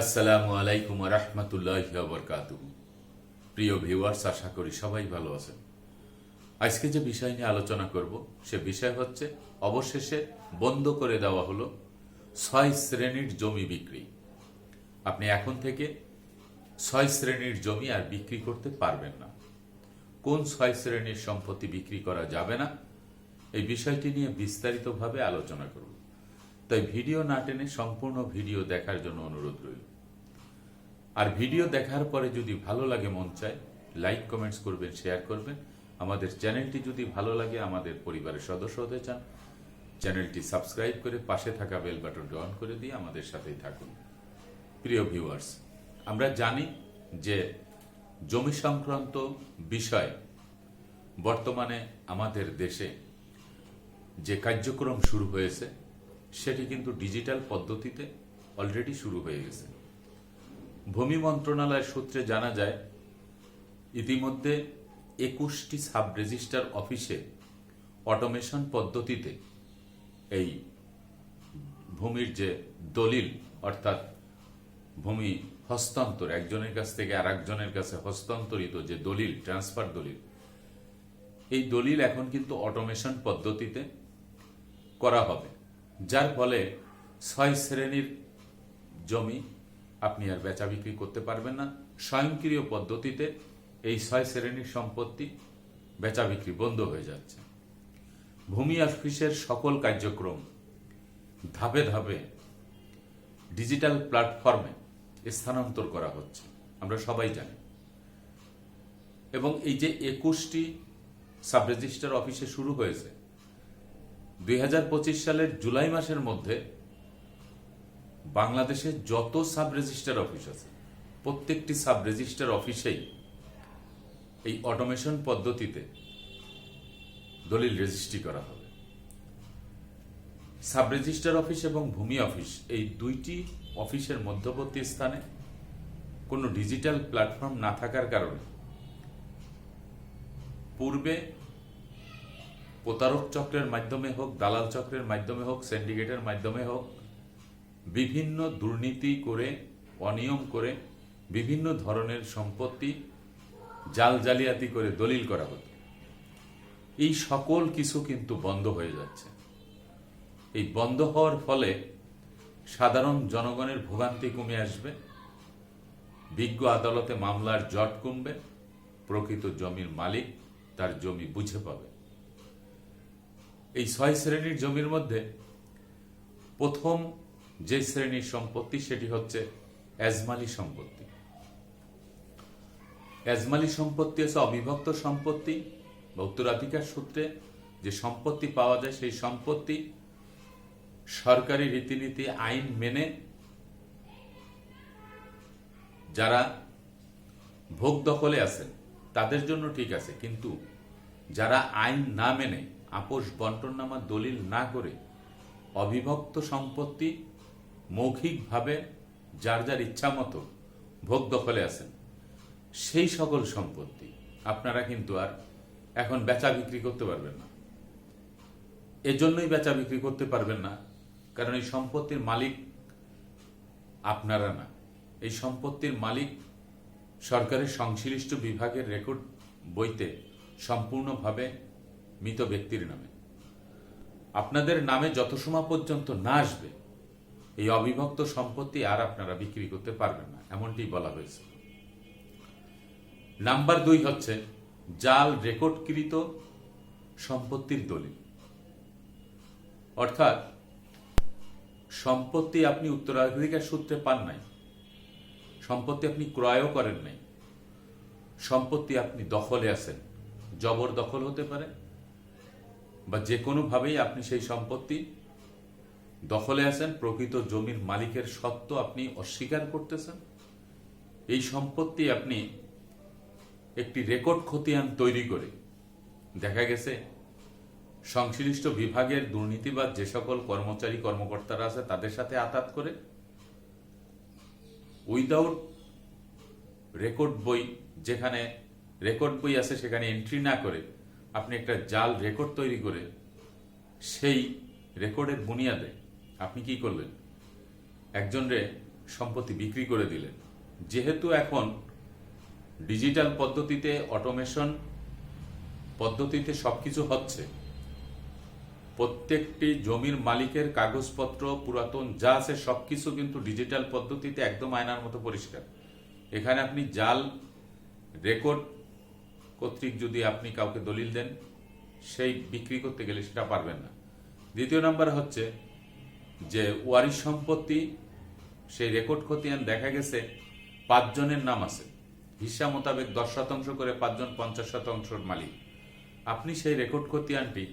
আসসালামু আলাইকুম রহমতুল্লাহ বরকাত প্রিয় ভিউয়ার্স, আশা করি সবাই ভালো আছেন। আজকে যে বিষয় নিয়ে আলোচনা করব, সে বিষয় হচ্ছে, অবশেষে বন্ধ করে দেওয়া হলো ছয় শ্রেণির জমি বিক্রি। আপনি এখন থেকে ছয় শ্রেণির জমি আর বিক্রি করতে পারবেন না। কোন ছয় শ্রেণির সম্পত্তি বিক্রি করা যাবে না, এই বিষয়টি নিয়ে বিস্তারিতভাবে আলোচনা করব। তাই ভিডিও না টেনে সম্পূর্ণ ভিডিও দেখার জন্য অনুরোধ রইল। আর ভিডিও দেখার পরে যদি ভালো লাগে মন চায়, লাইক, কমেন্টস করবেন, শেয়ার করবেন। আমাদের চ্যানেলটি যদি ভালো লাগে, আমাদের পরিবারের সদস্য হতে চান, চ্যানেলটি সাবস্ক্রাইব করে পাশে থাকা বেল বাটনটি অন করে দিয়ে আমাদের সাথেই থাকুন। প্রিয় ভিউয়ার্স, আমরা জানি যে জমি সংক্রান্ত বিষয় বর্তমানে আমাদের দেশে যে কার্যক্রম শুরু হয়েছে সেটি কিন্তু ডিজিটাল পদ্ধতিতে অলরেডি শুরু হয়ে গেছে। ভূমি মন্ত্রণালয়ের সূত্রে জানা যায়, ইতিমধ্যে একুশটি সাব রেজিস্টার অফিসে অটোমেশন পদ্ধতিতে এই ভূমির যে দলিল, অর্থাৎ ভূমি হস্তান্তর, একজনের কাছ থেকে আর একজনের কাছে হস্তান্তরিত যে দলিল ট্রান্সফার দলিল, এই দলিল এখন কিন্তু অটোমেশন পদ্ধতিতে করা হবে। যার ফলে ছয় শ্রেণির জমি আপনি আর বেচা বিক্রি করতে পারবেন না। স্বয়ংক্রিয় পদ্ধতিতে এই ছয় শ্রেণির সম্পত্তি বেচা বিক্রি বন্ধ হয়ে যাচ্ছে। ভূমি অফিসের সকল কার্যক্রম ধাপে ধাপে ডিজিটাল প্ল্যাটফর্মে স্থানান্তর করা হচ্ছে, আমরা সবাই জানি। এবং এই যে একুশটি সাব রেজিস্টার অফিসে শুরু হয়েছে দুই সালের জুলাই মাসের মধ্যে বাংলাদেশে যত সাব রেজিস্টার অফিস আছে, প্রত্যেকটি সাব রেজিস্টার অফিসেই এই অটোমেশন পদ্ধতিতে দলিল রেজিস্ট্রি করা হবে। সাব রেজিস্টার অফিস এবং ভূমি অফিস এই দুইটি অফিসের মধ্যবর্তী স্থানে কোনো ডিজিটাল প্ল্যাটফর্ম না থাকার কারণে পূর্বে প্রতারক চক্রের মাধ্যমে হোক, দালাল চক্রের মাধ্যমে হোক সিন্ডিকেটের মাধ্যমে হোক, বিভিন্ন দুর্নীতি করে, অনিয়ম করে বিভিন্ন ধরনের সম্পত্তি জাল জালিয়াতি করে দলিল করা হতো। এই সকল কিছু কিন্তু বন্ধ হয়ে যাচ্ছে। এই বন্ধ হওয়ার ফলে সাধারণ জনগণের ভোগান্তি কমে আসবে, বিজ্ঞ আদালতে মামলার জট কমবে, প্রকৃত জমির মালিক তার জমি বুঝে পাবে। এই ছয় শ্রেণির জমির মধ্যে প্রথম যে শ্রেণির সম্পত্তি সেটি হচ্ছে এজমালি সম্পত্তি। এজমালি সম্পত্তি হচ্ছে অবিভক্ত সম্পত্তি বা উত্তরাধিকার সূত্রে যে সম্পত্তি পাওয়া যায় সেই সম্পত্তি সরকারি রীতিনীতি, আইন মেনে যারা ভোগ দখলে আছেন তাদের জন্য ঠিক আছে, কিন্তু যারা আইন না মেনে আপোষ বন্টননামা দলিল না করে অবিভক্ত সম্পত্তি মৌখিকভাবে যার যার ইচ্ছা মতো ভোগ দখলে আছেন, সেই সকল সম্পত্তি আপনারা কিন্তু আর এখন বেচা বিক্রি করতে পারবেন না। এজন্যই বেচা বিক্রি করতে পারবেন না, কারণ এই সম্পত্তির মালিক আপনারা না। এই সম্পত্তির মালিক সরকারের সংশ্লিষ্ট বিভাগের রেকর্ড বইতে সম্পূর্ণভাবে মৃত ব্যক্তির নামে। আপনাদের নামে যত সময় পর্যন্ত না আসবে, এই অবিভক্ত সম্পত্তি আর আপনারা বিক্রি করতে পারবেন না, এমনটি বলা হয়েছে। নাম্বার দুই হচ্ছে জাল রেকর্ডকৃত সম্পত্তির দলিল। অর্থাৎ, সম্পত্তি আপনি উত্তরাধিকার সূত্রে পান নাই, সম্পত্তি আপনি ক্রয়ও করেন নাই, সম্পত্তি আপনি দখলে আছেন জবর দখল হতে পারে বা যে কোনোভাবেই আপনি সেই সম্পত্তি দখলে আছেন, প্রকৃত জমির মালিকের সত্ত্ব আপনি অস্বীকার করতেছেন, এই সম্পত্তি আপনি একটি রেকর্ড খতিয়ান তৈরি করে দেখা গেছে সংশ্লিষ্ট বিভাগের দুর্নীতিবাদ যে সকল কর্মচারী, কর্মকর্তারা আছে তাদের সাথে আতাত করে উইদাউট রেকর্ড বই যেখানে রেকর্ড বই আছে সেখানে এন্ট্রি না করে আপনি একটা জাল রেকর্ড তৈরি করে সেই রেকর্ডের বুনিয়াদে আপনি কি করলেন? একজনরে সম্পত্তি বিক্রি করে দিলেন। যেহেতু এখন ডিজিটাল পদ্ধতিতে অটোমেশন পদ্ধতিতে সব কিছু হচ্ছে, প্রত্যেকটি জমির মালিকের কাগজপত্র, পুরাতন যা আছে সব কিছু কিন্তু ডিজিটাল পদ্ধতিতে একদম আয়নার মতো পরিষ্কার। এখানে আপনি জাল রেকর্ড কর্তৃক যদি আপনি কাউকে দলিল দেন, সেই বিক্রি করতে গেলে সেটা পারবেন না। দ্বিতীয় নাম্বার হচ্ছে যে ওয়ারিশ সম্পত্তি, সেই রেকর্ড খতিয়ান দেখা গেছে, পাঁচজনের নাম আছে। হিসা মোতাবেক দশ শতাংশ করে পাঁচজন পঞ্চাশ শতাংশের মালিক। আপনি সেই রেকর্ড খতিয়ানটি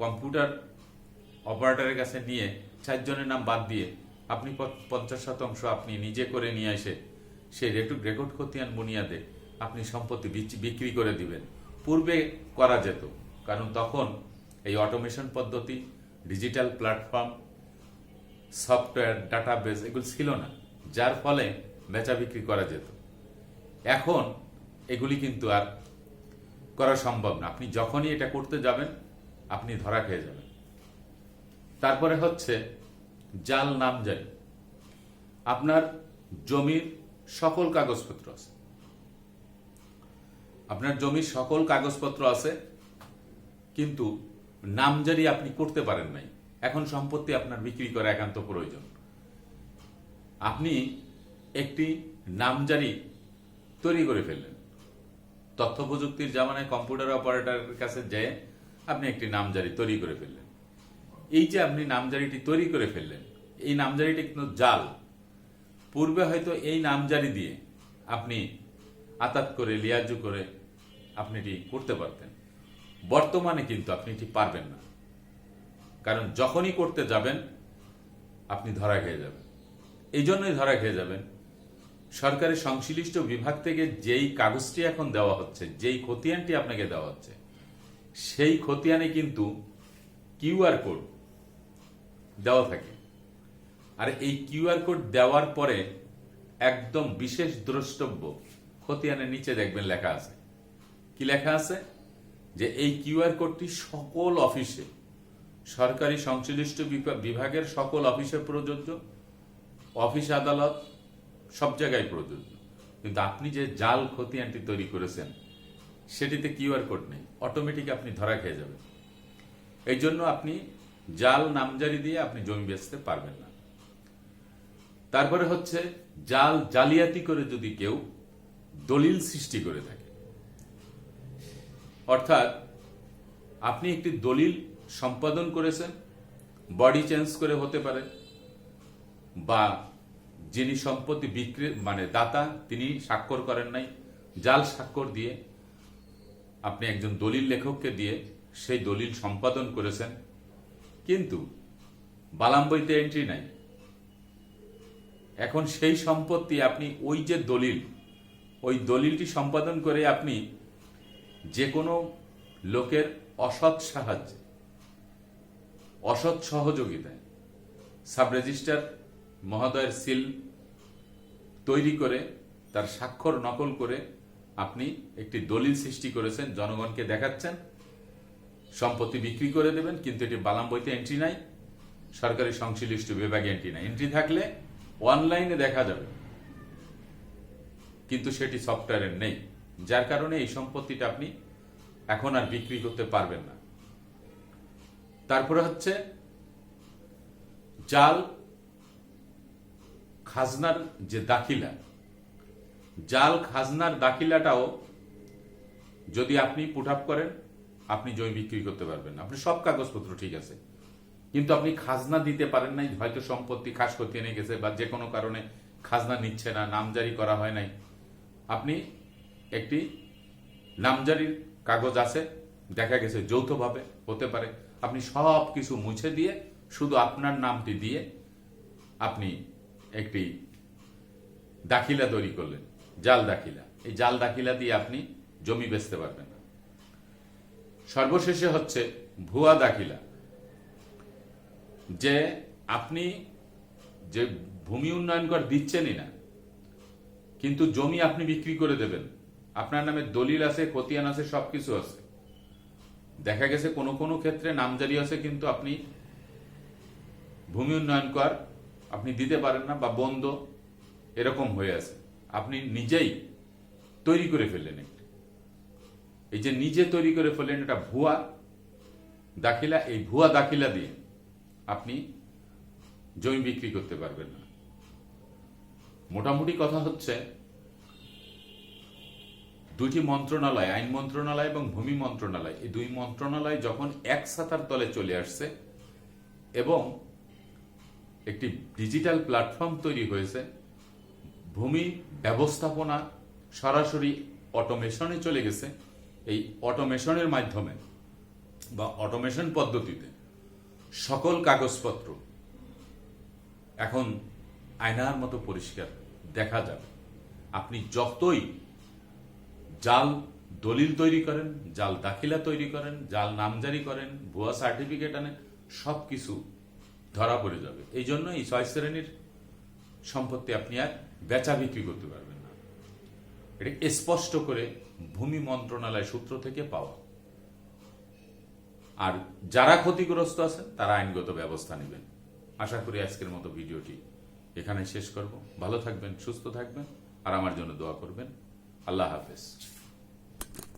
কম্পিউটার অপারেটরের কাছে নিয়ে চারজনের নাম বাদ দিয়ে আপনি পঞ্চাশ শতাংশ আপনি নিজে করে নিয়ে এসে সেই রেকর্ড খতিয়ান বুনিয়াদে আপনি সম্পত্তি বিক্রি করে দিবেন। পূর্বে করা যেত, কারণ তখন এই অটোমেশন পদ্ধতি ডিজিটাল প্ল্যাটফর্ম সফটওয়্যার ডাটাবেস এগুলো ছিল না, যার ফলে বেচা বিক্রি করা যেত। এখন এগুলি কিন্তু আর করা সম্ভব না। আপনি যখনই এটা করতে যাবেন, আপনি ধরা খেয়ে যাবেন। তারপরে হচ্ছে জাল নাম নামজারি। আপনার জমির সকল কাগজপত্র আছে। আপনার জমির সকল কাগজপত্র আছে, কিন্তু নামজারি আপনি করতে পারেন নাই। এখন সম্পত্তি আপনার বিক্রি করা একান্ত প্রয়োজন। আপনি একটি নামজারি তৈরি করে ফেললেন। তথ্য প্রযুক্তির জামানায় কম্পিউটার অপারেটরের কাছে যেয়ে আপনি একটি নামজারি তৈরি করে ফেললেন। এই যে আপনি নামজারিটি তৈরি করে ফেললেন, এই নামজারিটি কিন্তু জাল। পূর্বে হয়তো এই নামজারি দিয়ে আপনি আতাত করে, লিয়াজু করে আপনি এটি করতে পারতেন। বর্তমানে কিন্তু আপনি এটি পারবেন না। কারণ যখনই করতে যাবেন, আপনি ধরা খেয়ে যাবেন। এই জন্যই ধরা খেয়ে যাবেন। সরকারের সংশ্লিষ্ট বিভাগ থেকে যেই কাগজটি এখন দেওয়া হচ্ছে, যেই খতিয়ানটি আপনাকে দেওয়া হচ্ছে, সেই খতিয়ানে কিন্তু কিউআর কোড দেওয়া থাকে। আর এই কিউআর কোড দেওয়ার পরে একদম বিশেষ দ্রষ্টব্য খতিয়ানের নিচে দেখবেন লেখা আছে। কি লেখা আছে? যে এই কিউআর কোডটি সকল অফিসে, সরকারি সংশ্লিষ্ট বিভাগের সকল অফিসে প্রযোজ্য, অফিস আদালত সব জায়গায় প্রযোজ্য। কিন্তু আপনি যে জাল খতিয়ানটি তৈরি করেছেন, সেটিতে কিউআর কোড নেই। অটোমেটিক আপনি ধরা খেয়ে যাবেন। এই জন্য আপনি জাল নামজারি দিয়ে আপনি জমি বেচতে পারবেন না। তারপরে হচ্ছে, জাল জালিয়াতি করে যদি কেউ দলিল সৃষ্টি করে থাকে অর্থাৎ আপনি একটি দলিল সম্পাদন করেছেন বডি চেঞ্জ করে হতে পারে, বা যিনি সম্পত্তি বিক্রি মানে দাতা, তিনি স্বাক্ষর করেন নাই, জাল স্বাক্ষর দিয়ে আপনি একজন দলিল লেখককে দিয়ে সেই দলিল সম্পাদন করেছেন, কিন্তু বালাম বইতে এন্ট্রি নাই। এখন সেই সম্পত্তি আপনি ওই যে দলিল, ওই দলিলটি সম্পাদন করে আপনি যে কোনো লোকের অসৎ সাহায্যে, অসৎ সহযোগিতায় সাব রেজিস্ট্রার মহোদয়ের সিল তৈরি করে, তার স্বাক্ষর নকল করে আপনি একটি দলিল সৃষ্টি করেছেন, জনগণকে দেখাচ্ছেন, সম্পত্তি বিক্রি করে দেবেন, কিন্তু এটি বালাম বইতে এন্ট্রি নাই, সরকারি সংশ্লিষ্ট বিভাগে এন্ট্রি নাই। এন্ট্রি থাকলে অনলাইনে দেখা যাবে, কিন্তু সেটি সফটওয়্যারের নেই। যার কারণে এই সম্পত্তিটা আপনি এখন আর বিক্রি করতে পারবেন না। তারপরে হচ্ছে জাল, খাজনার যে দাখিলা, জাল, খাজনার দাখিলাটাও যদি আপনি পুট আপ করেন, আপনি জমি বিক্রি করতে পারবেন। আপনি সব কাগজপত্র ঠিক আছে। কিন্তু আপনি খাজনা দিতে পারেন নাই, হয়তো সম্পত্তি খাস করতে নিয়ে গেছে বা যে কোনো কারণে খাজনা নিচ্ছে না, নামজারি করা হয় নাই। আপনি একটি নামজারির কাগজ আছে, দেখা গেছে যৌথভাবে হতে পারে। আপনি সব কিছু মুছে দিয়ে, শুধু আপনার নামটি দিয়ে আপনি একটি দাখিলা তৈরি করলেন, জাল দাখিলা। এই জাল দাখিলা দিয়ে আপনি জমি বেচতে পারবেন সর্বশেষে হচ্ছে ভুয়া দাখিলা। যে আপনি যে ভূমি উন্নয়ন কর দিচ্ছেনই না, কিন্তু জমি আপনি বিক্রি করে দেবেন। আপনার নামে দলিল আছে, খতিয়ান আছে, সবকিছু আছে। দেখা গেছে কোনো কোনো ক্ষেত্রে নামজারি আছে, কিন্তু আপনি ভূমি উন্নয়ন কর, আপনি দিতে পারেন না বা বন্ধ, এরকম হয়ে আছে। আপনি নিজেই তৈরি করে ফেললেন একটি। এই যে নিজে তৈরি করে ফেললেন, এটা ভুয়া দাখিলা, এই ভুয়া দাখিলা দিয়ে আপনি জমি বিক্রি করতে পারবেন না। মোটামুটি কথা হচ্ছে দুটি মন্ত্রণালয়, আইন মন্ত্রণালয় এবং ভূমি মন্ত্রণালয়, এই দুই মন্ত্রণালয় যখন এক সাতার তলে চলে আসছে এবং একটি ডিজিটাল প্ল্যাটফর্ম তৈরি হয়েছে, ভূমি ব্যবস্থাপনা সরাসরি অটোমেশনে চলে গেছে। এই অটোমেশনের মাধ্যমে বা অটোমেশন পদ্ধতিতে সকল কাগজপত্র এখন আয়নার মতো পরিষ্কার দেখা যাবে। আপনি যতই জাল দলিল তৈরি করেন, জাল দাখিলা তৈরি করেন, জাল নামজারি করেন, ভুয়া সার্টিফিকেট আনেন সব কিছু ধরা পড়ে যাবে। এই জন্য এই ছয় শ্রেণির সম্পত্তি আপনি আর বেচা বিক্রি করতে পারবেন না। এটা স্পষ্ট করে ভূমি মন্ত্রণালয় সূত্র থেকে পাওয়া। আর যারা ক্ষতিগ্রস্ত আছে তারা আইনগত ব্যবস্থা নেবেন। আশা করি আজকের মতো ভিডিওটি এখানে শেষ করব। ভালো থাকবেন, সুস্থ থাকবেন, আর আমার জন্য দোয়া করবেন। আল্লাহ হাফেজ।